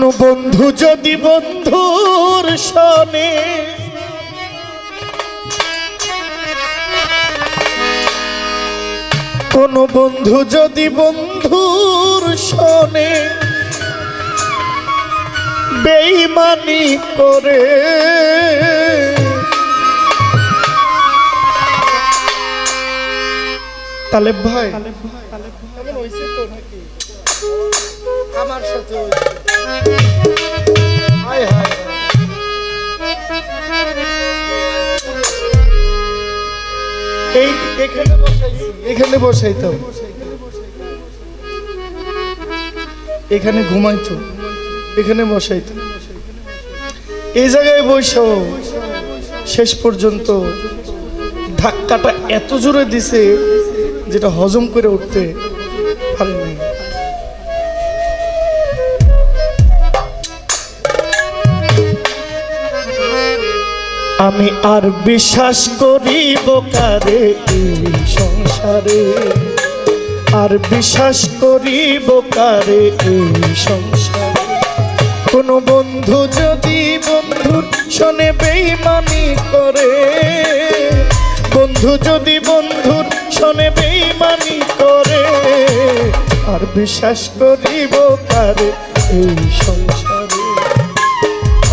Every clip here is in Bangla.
কোন বন্ধু যদি বন্ধুর শনে? কোন বন্ধু যদি বন্ধুর শনে? বেইমানি করে। তালেব ভাই এখানে বসাইছি এখানে বসাইতো এখানে ঘুমাইতো এখানে বসাইতো এই জায়গায় বসেও শেষ পর্যন্ত ধাক্কাটা এত জোরে দিছে, যেটা হজম করে উঠতে পারে আমি আর বিশ্বাস করিব কারে? এই সংসারে। আর বিশ্বাস করিব কারে? এই সংসারে। কোন বন্ধু যদি বন্ধুর শোনে বেইমানি করে, বন্ধু যদি বন্ধুর শোনে বেইমানি করে, আর বিশ্বাস করিব কারে? এই সংসারে।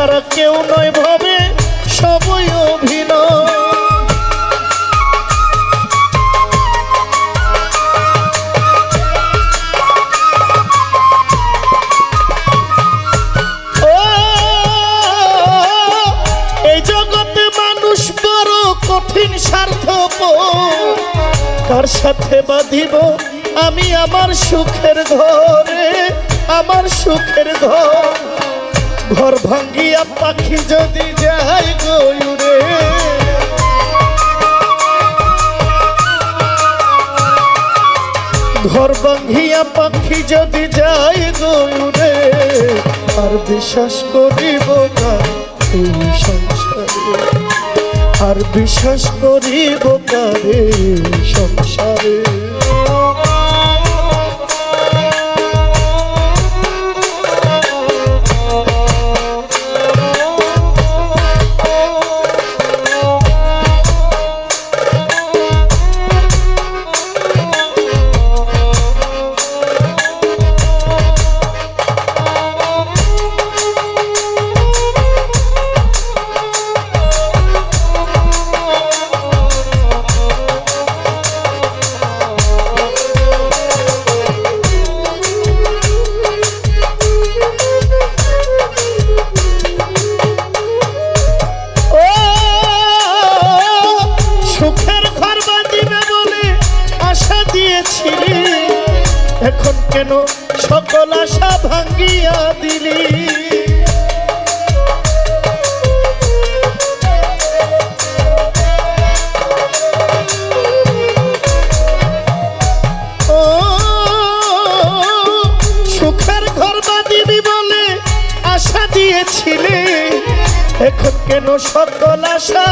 ছাড়া কেউ নয় ভাবে সবই অভিনয়। এই জগতে মানুষ বড় কঠিন স্বার্থ কার সাথে বাঁধিব? আমি আমার সুখের ঘরে, আমার সুখের ঘর। ঘর ভাঙ্গিয়া পাখি যদি যাই গয়ুরে। ঘর ভাঙ্গিয়া পাখি যদি যাই গয়ুরে, আর বিশ্বাস করিব না এই সংসারে। আর বিশ্বাস করিব কারে সংসারে। সকল আশা ভাঙ্গিয়া দিলি। দিয়েছিলে। এখন কেন সকল আশা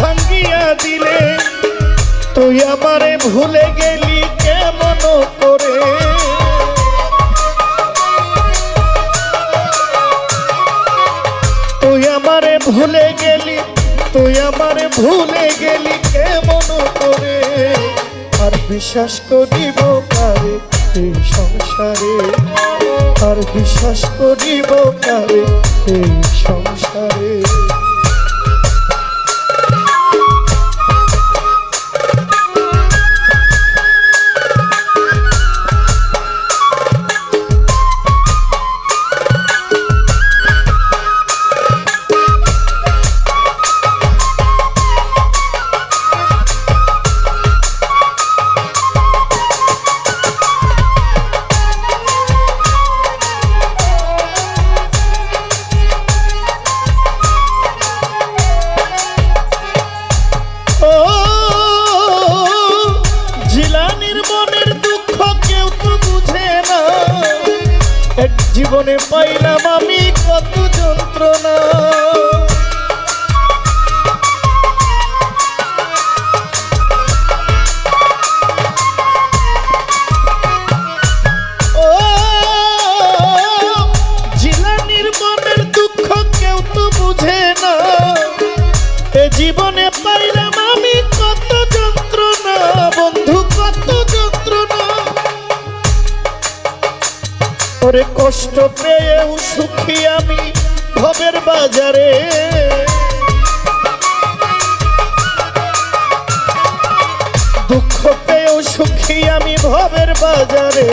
ভাঙ্গিয়া দিলে? তুই আমারে ভুলে গেলি ভুলে গেলি কেমন করে? আর বিশ্বাস করিব কারে এই সংসারে? আর বিশ্বাস করিব কারে এই সংসারে জীবনে পাইলাম আমি কত যন্ত্রণা। ওরে কষ্ট পেয়েও সুখী আমি ভবের বাজারে। দুঃখ পেয়েও সুখী আমি ভবের বাজারে।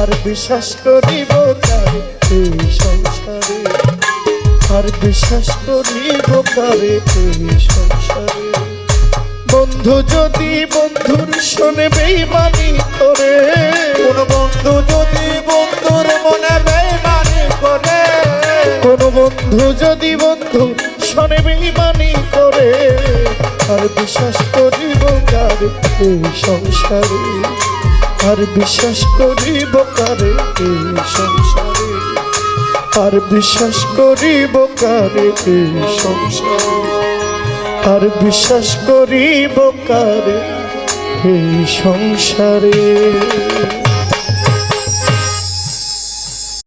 আর বিশ্বাস করিব কারে এই সংসারে? আর বিশ্বাস করিব কারে এই সংসারে? বন্ধু যদি বন্ধুর শোনে বেইমানি করে কোন বন্ধু যদি বন্ধুর মনে বেমানি করে? কোন বন্ধু যদি বন্ধু শোনে বেইমানি করে? আর বিশ্বাস করিব কারে এই সংসারে? আর বিশ্বাস করিব কারে এই সংসারে? আর বিশ্বাস করিব কারে এই সংসারে? আর বিশ্বাস করিব কারে এই সংসারে?